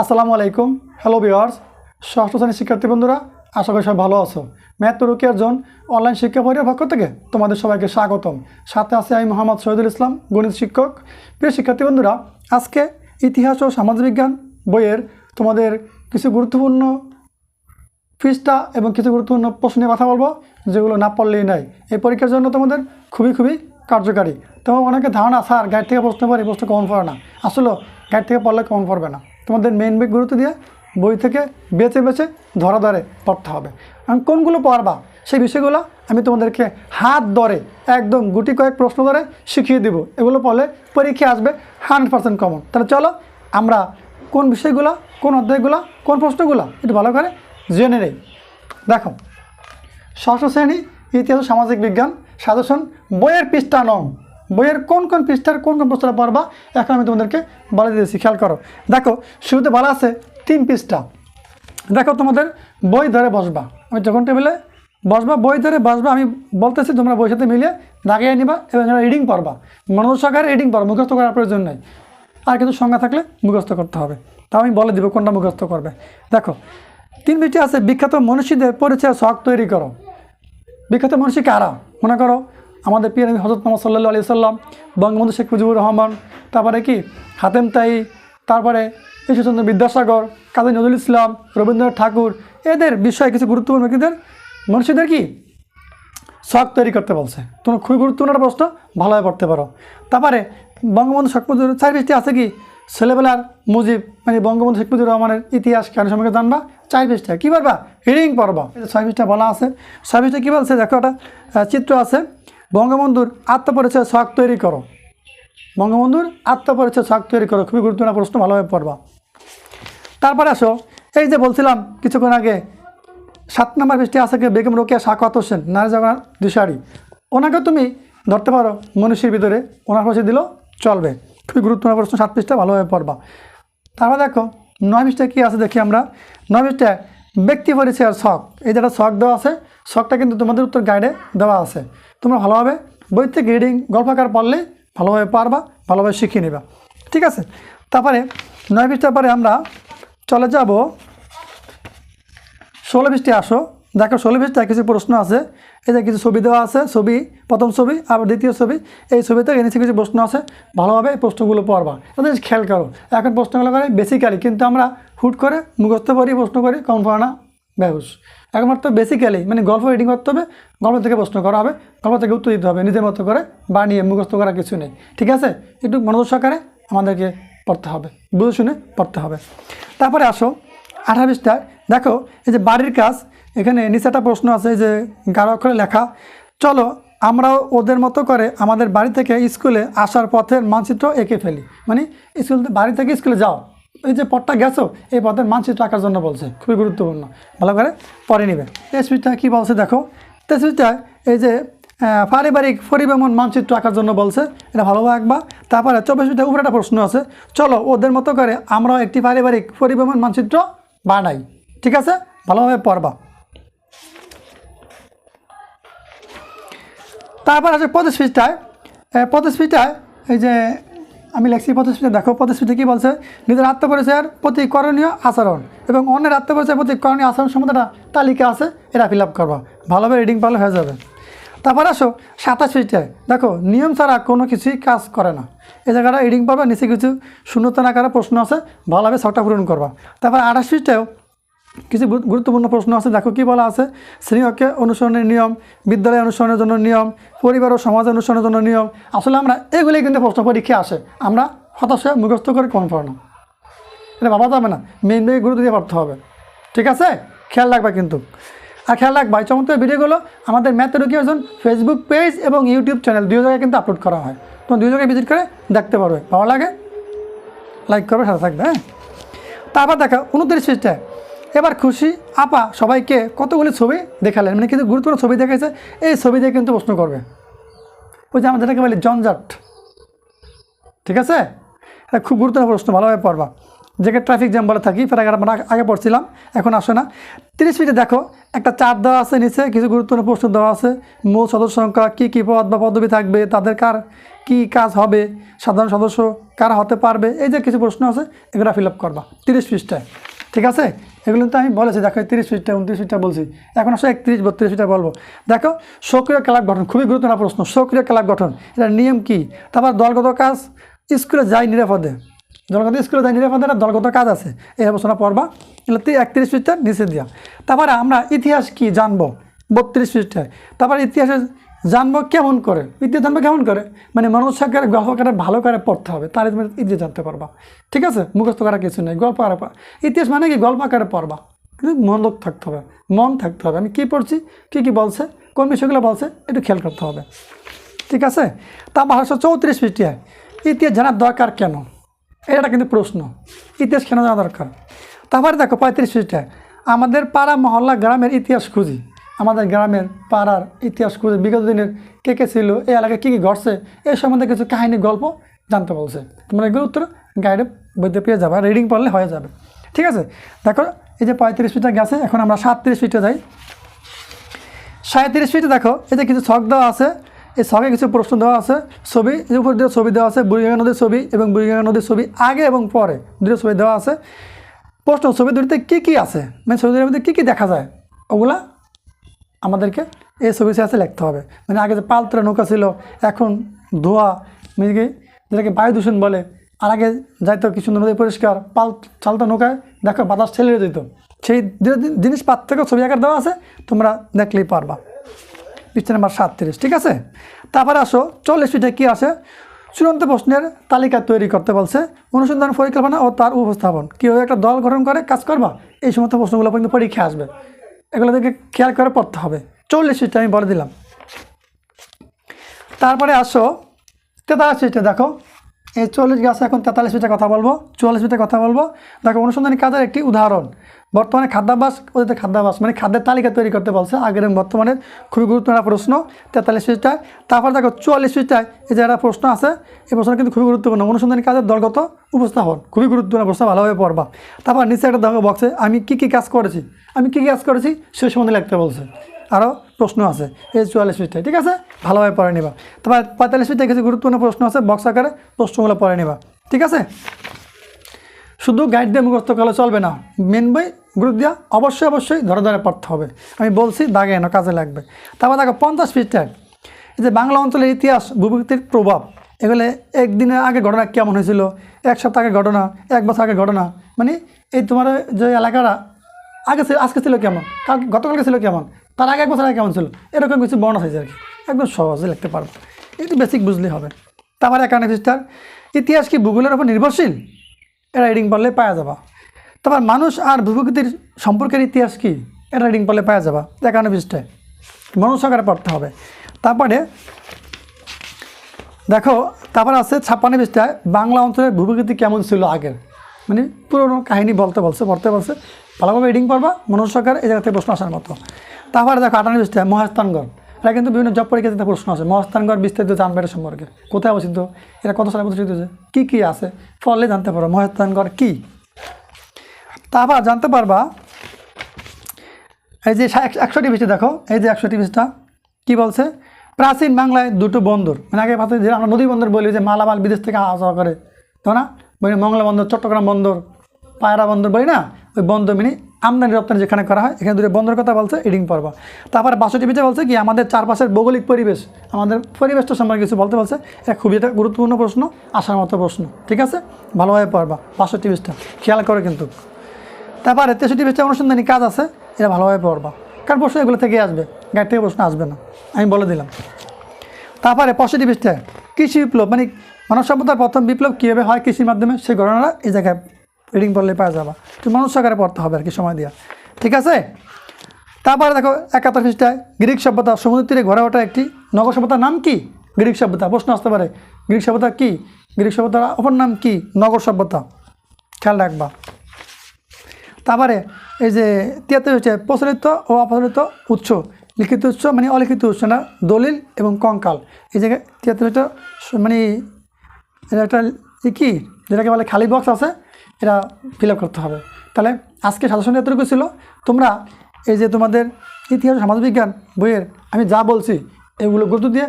আসসালামু আলাইকুম। Hello viewers ষষ্ঠ শ্রেণির শিক্ষার্থী বন্ধুরা, আশা করি সবাই ভালো আছো। ম্যাথ রুকিয়ার জন অনলাইন শিক্ষা পরিবার পক্ষ থেকে তোমাদের সবাইকে স্বাগতম। সাথে আছে আমি মোহাম্মদ শহীদুল ইসলাম, গণিত শিক্ষক। প্রিয় শিক্ষার্থী বন্ধুরা, আজকে ইতিহাস ও সমাজ বিজ্ঞান বইয়ের তোমাদের কিছু গুরুত্বপূর্ণ পৃষ্ঠা এবং কিছু গুরুত্বপূর্ণ প্রশ্ন নিয়ে কথা বলব, যেগুলো না পড়লেই নাই এই পরীক্ষার জন্য তোমাদের খুবই খুবই কার্যকারী। তোমার অনেকে ধারণা, স্যার, গাইড থেকে প্রশ্ন পারি প্রশ্ন কমন পড়ে না। আসলে গাইড থেকে পড়লে কমন পড়বে না। তোমাদের মেন বেগ গুরুত্ব দিয়ে বই থেকে বেছে বেছে ধরা ধরে পড়তে হবে। এবং কোনগুলো পড়বা? সেই বিষয়গুলো আমি তোমাদেরকে হাত ধরে, একদম গুটি কয়েক প্রশ্ন ধরে শিখিয়ে দিব। এগুলো পড়লে পরীক্ষা আসবে হান্ড্রেড পার্সেন্ট কমন তাহলে চলো আমরা কোন বিষয়গুলো, কোন অধ্যায়গুলো, কোন প্রশ্নগুলো একটু ভালো করে জেনে নেই। দেখো, ষষ্ঠ শ্রেণি ইতিহাস সামাজিক বিজ্ঞান, সাজেশন, বইয়ের পৃষ্ঠা নং। বইয়ের কোন কোন পৃষ্ঠার কোন কোন প্রশ্নটা পড়বা? এখন আমি তোমাদেরকে বলে দিয়েছি খেয়াল করো। দেখো, শুরুতে বলা আছে তিন পৃষ্ঠা। দেখো, তোমাদের বই ধরে বসবা। আমি যখন টেবিলে বসবা, বই ধরে বসবা, আমি বলতেছি তোমরা বইয়ের সাথে মিলিয়ে দাগিয়ে নিবা এবং রিডিং পড়বা। মনোযোগ সহকারে রিডিং পড়বা মুখস্থ করার প্রয়োজন নেই। আর কিন্তু সংজ্ঞা থাকলে মুখস্থ করতে হবে। তা আমি বলে দিব কোনটা মুখস্থ করবে। দেখো, তিন বিষয় আছে, বিখ্যাত মনীষীদের পরিচয় শখ তৈরি করো। বিখ্যাত মনীষী কারা? মনে করো আমাদের পিয়ার হজরত মোহাম্মদ সাল্লা আলি সাল্লাম বঙ্গবন্ধু শেখ মুজিবুর রহমান, তারপরে কি? হাতেম তাই, তারপরে ঈশ্বরচন্দ্র বিদ্যাসাগর, কাজী নজরুল ইসলাম, রবীন্দ্রনাথ ঠাকুর, এদের বিষয়ে কিছু গুরুত্বপূর্ণ ব্যক্তিদের মনীষীদের কি? শখ তৈরি করতে বলছে। তোমার খুবই গুরুত্বপূর্ণ একটা প্রশ্ন ভালোভাবে পড়তে পারো। তারপরে বঙ্গবন্ধু শেখ মুজিবুর চার বৃষ্টি আছে কি? ছেলেবেলার মুজিব মানে বঙ্গবন্ধু শেখ মুজিবুর রহমানের ইতিহাস কেন সম্পর্কে জানবা? চার পৃষ্ঠা কী পারবা। রিডিং পড়বা ছয় পৃষ্ঠা বলা আছে, ছয় পৃষ্ঠা কী বলছে? দেখো একটা চিত্র আছে। বঙ্গবন্ধুর আত্মপরিচয় শখ তৈরি করো। বঙ্গবন্ধুর আত্মপরিচয় শখ তৈরি করো। খুবই গুরুত্বপূর্ণ প্রশ্ন ভালোভাবে পড়বা। তারপরে আসো, এই যে বলছিলাম, কিছুক্ষণ আগে সাত নম্বর বৃষ্টি আছে বেগম রোকেয়া শাকাত হোসেন নারী জগন্নাথ দিশারি। ওনাকে তুমি ধরতে পারো, মনীষীর ভিতরে। ওনার পাশে দিলেও চলবে। খুবই গুরুত্বপূর্ণ প্রশ্ন, সাত পৃষ্ঠা ভালোভাবে পড়বা। তারপর দেখো, নয় পৃষ্ঠায় কী আছে দেখি আমরা? নয় পৃষ্ঠায় ব্যক্তি পরিচয়ের শখ এই যেটা শখ দেওয়া আছে শখটা কিন্তু তোমাদের উত্তর গাইডে দেওয়া আছে। তোমরা ভালোভাবে বই থেকে রিডিং গল্পাকার পড়লেই ভালোভাবে পারবা, ভালোভাবে শিখিয়ে নেবা। ঠিক আছে? তারপরে নয় পৃষ্ঠার পরে আমরা চলে যাব। ষোলো বৃষ্টি আসো। দেখো ষোলো বৃষ্টিতে কিছু প্রশ্ন আছে। এতে কিছু ছবি দেওয়া আছে, ছবি, প্রথম ছবি, আবার দ্বিতীয় ছবি। এই ছবিতে এনেছে কিছু প্রশ্ন আছে। ভালোভাবে এই প্রশ্নগুলো পড়বা। তাদের খেয়াল করো। এখন প্রশ্নগুলো করে বেসিক্যালি কিন্তু আমরা হুট করে মুখস্থ করি, প্রশ্ন করি কম না। বেহুস একমাত্র বেসিক্যালি মানে গল্প রিডিং করতে হবে, গল্প থেকে প্রশ্ন করা হবে, গল্প থেকে উত্তর দিতে হবে, নিজের মতো করে বানিয়ে মুখস্থ করা কিছু নেই। ঠিক আছে? একটু মনোযোগ সহকারে আমাদেরকে পড়তে হবে, বুঝে শুনে পড়তে হবে। তারপরে আসো আঠাবিশটা দেখো, এই যে বাড়ির কাজ, এখানে নিচে একটা প্রশ্ন আছে যে গাঢ় অক্ষরে লেখা, চলো আমরাও ওদের মতো করে আমাদের বাড়ি থেকে স্কুলে আসার পথের মানচিত্র এঁকে ফেলি। মানে স্কুল বাড়ি থেকে স্কুলে যাও। এই যে পথটা গেছো, এই পথের মানচিত্র আঁকার জন্য বলছে, খুবই গুরুত্বপূর্ণ। ভালো করে পরে নিবে। তেসপিটা কী বলছে দেখো তেসপিটায় এই যে পারিবারিক পরিভ্রমণ মানচিত্র আঁকার জন্য বলছে, এটা ভালোভাবে আঁকবা। তারপরে চব্বিশ মিটার উপরে একটা প্রশ্ন আছে, চলো ওদের মতো করে আমরাও একটি পারিবারিক পরিভ্রমণ মানচিত্র বানাই, ঠিক আছে? ভালোভাবে পড়বা। তারপর আছে পঁচিশ পৃষ্ঠায় এই যে আমি লেখছি পৃষ্ঠা দেখো পৃষ্ঠা কী বলছে? নিজের আত্মপরিচয়ের প্রতি করণীয় আচরণ এবং অন্যের আত্মপরিচয়ের প্রতি করণীয় আচরণ সম্বন্ধে একটা তালিকা আছে, এটা ফিল আপ করবা। ভালোভাবে রিডিং পারলে হয়ে যাবে। তারপর আসো সাতাশ পৃষ্ঠায় দেখো, নিয়ম ছাড়া কোনো কিছুই কাজ করে না। এ জায়গাটা রিডিং পারবা, নিচে কিছু শূন্যতা না করা প্রশ্ন আছে, ভালোভাবে ছটা পূরণ করবা। তারপর আঠাশ পৃষ্ঠায়ও কিছু গুরুত্বপূর্ণ প্রশ্ন আছে। দেখো কী বলা আছে? শ্রেণীকে অনুসরণের নিয়ম, বিদ্যালয় অনুসরণের জন্য নিয়ম, পরিবার ও সমাজ অনুসরণের জন্য নিয়ম। আসলে আমরা এগুলোই কিন্তু প্রশ্ন পরীক্ষা আসে। আমরা হতাশ মুখস্থ করে কম পড়ো না এটা ভাবা যাবে না। মেন মেয়ে গুরুত্ব দিয়ে পড়তে হবে। ঠিক আছে? খেয়াল রাখবা কিন্তু। আর খেয়াল রাখবা, এই চমৎকার ভিডিওগুলো আমাদের ম্যাথ এডুকেশন ফেসবুক পেজ এবং ইউটিউব চ্যানেল দুই জায়গায় কিন্তু আপলোড করা হয়। তোমার দুই জায়গায় ভিজিট করে দেখতে পারবে। ভালো লাগে? লাইক করবে, সাথে থাকবে হ্যাঁ? তারপর দেখা, উনত্রিশ পৃষ্ঠায় এবার খুশি আপা সবাইকে কতগুলি ছবি দেখালেন? মানে কিন্তু গুরুত্বপূর্ণ ছবি দেখাইছে। এই ছবি দিয়ে কিন্তু প্রশ্ন করবে। ওই যে আমরা যেটাকে বলি জঞ্জাট। ঠিক আছে? এটা খুব গুরুত্বপূর্ণ প্রশ্ন, ভালোভাবে পড়বা। যেকে ট্রাফিক জ্যাম বলে থাকি প্যারাগ্রাফ আমরা আগে পড়ছিলাম, এখন আসে না। তিরিশ মিনিটে দেখো, একটা চার্ট দেওয়া আছে নিচে, কিছু গুরুত্বপূর্ণ প্রশ্ন দেওয়া আছে। মূল সদস্য সংখ্যা, কী কী পদ বা পদবি থাকবে, তাদের কার কী কাজ হবে, সাধারণ সদস্য কারা হতে পারবে, এই যে কিছু প্রশ্ন আছে, এগুলো ফিল আপ করবা, তিরিশ পৃষ্ঠায়। ঠিক আছে? এগুলো তো আমি বলেছি, দেখো তিরিশ ফিটটা উনত্রিশ ফিটটা বলছি। এখন আসলে একত্রিশ, বত্রিশ ফিটটা বলব। দেখো, সক্রিয় ক্লাব গঠন, খুবই গুরুত্বপূর্ণ প্রশ্ন, সক্রিয় ক্লাব গঠন, এটার নিয়ম কী? তারপর দলগত কাজ, স্কুলে যায় নিরাপদে। দলগত স্কুলে যায় নিরাপদে একটা দলগত কাজ আছে। এই আলোচনা পড়বা। এগুলো একত্রিশ ফিটটা নিষেধ দেওয়া তারপরে আমরা ইতিহাস কি জানব? বত্রিশ পৃষ্ঠায় তারপর ইতিহাসে জানব কেমন করে? ইতিহাস জানব কেমন করে? মানে মনোজ আকারে গল্প আকারে ভালো করে পড়তে হবে তাহলে তুমি ইতিহাস জানতে পারবা। ঠিক আছে? মুখস্থ করা কিছু নেই, গল্প আকারে ইতিহাস মানে কি? গল্প আকারে পড়বা। কিন্তু মনোযোগ থাকতে হবে, মন থাকতে হবে। আমি কী পড়ছি? কী কী বলছে? কোন বিষয়গুলো বলছে? একটু খেয়াল করতে হবে। ঠিক আছে? তারপর একশো চৌত্রিশ পৃষ্ঠায়। ইতিহাস জানার দরকার কেন? এটা কিন্তু প্রশ্ন। ইতিহাস কেন জানা দরকার? তারপরে দেখো পঁয়ত্রিশ পৃষ্ঠায়। আমাদের পাড়া মহল্লা গ্রামের ইতিহাস খুঁজি। আমাদের গ্রামের পাড়ার ইতিহাস খুঁজে বিগত দিনের কে কে ছিল, এই এলাকায় কী কী ঘটছে এই সম্বন্ধে কিছু কাহিনী, গল্প জানতে বলছে। তোমরা এগুলো উত্তর গাইডে বইতে পেয়ে যাবে রিডিং পড়লে হয়ে যাবে। ঠিক আছে? দেখো, এই যে পঁয়ত্রিশ ফিটে গেছে এখন আমরা সাতত্রিশ ফিটে যাই। সাঁত্রিশ ফিটে দেখো যে কিছু ছক দেওয়া আছে, এই ছকে কিছু প্রশ্ন দেওয়া আছে, ছবি এর উপর দিয়ে ছবি দেওয়া আছে, বুড়িগঙ্গা নদীর ছবি এবং বুড়িগঙ্গা নদীর ছবি আগে এবং পরে, দুটো ছবি দেওয়া আছে। প্রশ্ন ছবি দুটিতে কী কী আছে? মানে ছবি দুটির মধ্যে কী কী দেখা যায়? ওগুলা আমাদেরকে এই ছবি আছে লিখতে হবে। মানে আগে যে পালতরা নৌকা ছিল, এখন ধোয়া মেয়েকে যেটাকে বায়ু দূষণ বলে, আর আগে যাইতো কি সুন্দর নদী পরিষ্কার, পাল চালতো নৌকায়, দেখো বাতাস ঠেলে যেত সেই জিনিস পার্থক্য ছবি আকার দেওয়া আছে, তোমরা দেখলেই পারবা। পৃষ্ঠা নাম্বার সাতত্রিশ ঠিক আছে? তারপরে আসো, চল্লিশ ফিটে কী আছে চূড়ান্ত প্রশ্নের তালিকা তৈরি করতে বলছে, অনুসন্ধান পরিকল্পনা ও তার উপস্থাপন। কীভাবে একটা দল গঠন করে, কাজ করবা? এই সমস্ত প্রশ্নগুলো কিন্তু পরীক্ষা আসবে। এগুলো থেকে খেয়াল করে পড়তে হবে। চল্লিশ ফিটটা আমি বলে দিলাম। তারপরে আসো। তেতাল্লিশটা দেখো। এই চল্লিশ গাছ এখন তেতাল্লিশ ফিটের কথা বলব, চুয়াল্লিশ ফিটের কথা বলব। দেখো, অনুসন্ধানী কাজের একটি উদাহরণ। বর্তমানে খাদ্যাভ্যাস, ওদের খাদ্যাভ্যাস মানে খাদ্যের তালিকা তৈরি করতে বলছে। আগের এবং বর্তমানের খুবই গুরুত্বপূর্ণ প্রশ্ন, তেতাল্লিশ ফিটটায় তারপর দেখো, চুয়াল্লিশ ফিটটায় এই যে একটা প্রশ্ন আছে, এই প্রশ্ন কিন্তু খুবই গুরুত্বপূর্ণ। অনুসন্ধানী কাজের দলগত উপস্থাপন, খুবই গুরুত্বপূর্ণ প্রশ্ন, ভালোভাবে পড়বা। তারপর নিচে একটা দেখো বক্সে আমি কী কী কাজ করেছি? আমি কী কী কাজ করেছি? সেই সম্বন্ধে লিখতে বলছে। আরও প্রশ্ন আছে এই চুয়াল্লিশ ফিটটায় ঠিক আছে? ভালোভাবে পড়ে নিবা। তারপর পঁয়তাল্লিশ ফিটটায় কিছু গুরুত্বপূর্ণ প্রশ্ন আছে বক্স আকারে প্রশ্নগুলো পড়ে নিবা। ঠিক আছে? শুধু গাইড দিয়ে মুখস্থ করলে চলবে না। মেন বই গুরুত্ব দেওয়া অবশ্যই অবশ্যই ধরে ধরে পড়তে হবে। আমি বলছি, দাগে এনো, কাজে লাগবে। তারপর দেখো, পঞ্চাশ এই যে বাংলা অঞ্চলের ইতিহাস ভূপ্রকৃতির প্রভাব, এগুলো একদিনের আগে ঘটনা কেমন হয়েছিল? এক সপ্তাহ আগে ঘটনা, এক বছর আগে ঘটনা মানে এই তোমার যে এলাকাটা আগে ছিল, আজকে ছিল কেমন? কাল, গতকালকে ছিল কেমন? তার আগে এক বছর আগে কেমন ছিল? এরকম কিছু বর্ণনা হয়েছে আর কি। একদম সহজে লিখতে পারব। একটু বেসিক বুঝলেই হবে। তারপরে একান্ন পৃষ্ঠার ইতিহাস কি ভূগোলের উপর নির্ভরশীল? এটা রিডিং পড়লে পাওয়া যাবা। তারপর মানুষ আর ভূপ্রকৃতির সম্পর্কের ইতিহাস কি? এটা রিডিং পড়লে পাওয়া যাবা। পৃষ্ঠায় মানুষ সহকারে পড়তে হবে। তারপরে, দেখো, তারপর আছে ছাপ্পান্ন পৃষ্ঠায়, বাংলা অঞ্চলের ভূপ্রকৃতি কেমন ছিল আগের? মানে পুরোনো কাহিনী বলতে বলছে, পড়তে বলছে। ভালোভাবে রিডিং পড়বা মনোজ সরকার এই জায়গা থেকে প্রশ্ন আসার মতো। তারপরে দেখো আটান্ন পৃষ্ঠায় মহাস্থানগড়। এটা কিন্তু বিভিন্ন জব পরীক্ষাতে প্রশ্ন আছে। মহাস্থানগড় বিস্তারিত জানবে সম্পর্কে। কোথায় অবস্থিত? এটা কত সালে প্রতিষ্ঠিত হয়েছে? কী কী আছে? ফলে জানতে পারো, মহাস্থানগড় কী? তারপর জানতে পারবা, এই যে একশোটি বৃষ্টি দেখো। এই যে একশোটি বৃষ্টিটা কী বলছে? প্রাচীন বাংলায় দুটো বন্দর। মানে আগে ভাবতে যে আমরা নদী বন্দর বলি, যে মালামাল বিদেশ থেকে আসা যাওয়া করে। তো না? বলি মংলা বন্দর, চট্টগ্রাম বন্দর, পায়রা বন্দর বলি না? ওই বন্দর মিনি আমদানি রপ্তানি যেখানে করা হয়, এখানে দুটো বন্দর কথা বলছে ইডিং পর্ব। তারপর বাষট্টি পিঠে বলছে কি, আমাদের চারপাশের ভৌগোলিক পরিবেশ, আমাদের পরিবেশটা সম্পর্কে কিছু বলতে বলছে, এটা খুবই একটা গুরুত্বপূর্ণ প্রশ্ন, আসার মতো প্রশ্ন, ঠিক আছে? ভালোভাবে পড়বা, বাষট্টি পিসটা খেয়াল করে কিন্তু। তারপরে তেষট্টি পেজটা অনুসন্ধানী কাজ আছে, এটা ভালোভাবে পড়বা, কারণ প্রশ্ন এগুলো থেকে আসবে গাইড থেকে প্রশ্ন আসবে না, আমি বলে দিলাম। তারপরে পঁয়ষট্টি পৃষ্ঠায়, কৃষি বিপ্লব মানে মানব সভ্যতার প্রথম বিপ্লব কীভাবে হয় কৃষির মাধ্যমে সেই ঘটনাটা এই জায়গায় রিডিং পড়লে পাওয়া যাবে। তো মানুষ সহকারে পড়তে হবে আর কি, সময় দিয়া। ঠিক আছে? তারপরে দেখো, একাত্তর পৃষ্ঠায় গ্রিক সভ্যতা সমুদ্র তীরে ঘরে ওঠা একটি নগর সভ্যতার নাম কি? গ্রিক সভ্যতা, প্রশ্ন আসতে পারে। গ্রিক সভ্যতা কি? গ্রিক সভ্যতার অপর নাম কি? নগর সভ্যতা। খেয়াল রাখবা। তারপরে এই যে তিয়াত্তর হচ্ছে প্রচলিত ও অপ্রচলিত উৎস। লিখিত উৎস মানে অলিখিত উৎস না, দলিল এবং কঙ্কাল। এই জায়গায় তিয়াত্তর হচ্ছে মানে এটা একটা কি? যেটাকে বলে খালি বক্স আছে। এটা ফিল করতে হবে। তাহলে আজকে সাজেশন এতটুকু ছিল, তোমরা এই যে তোমাদের ইতিহাস সমাজবিজ্ঞান বইয়ের আমি যা বলছি, এগুলো গুরুত্ব দিয়ে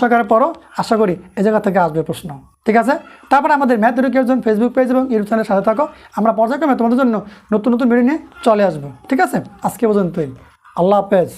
সহকারে পড়ো। আশা করি এ জায়গা থেকে আসবে প্রশ্ন। ঠিক আছে? তারপরে আমাদের ম্যাথ জন্য ফেসবুক পেজ এবং ইউটিউব চ্যানেলের সাথে থাকো। আমরা পর্যায়ক্রমে তোমাদের জন্য নতুন নতুন ভিডিও নিয়ে চলে আসব। ঠিক আছে? আজকে পর্যন্তই। আল্লাহ হাফেজ।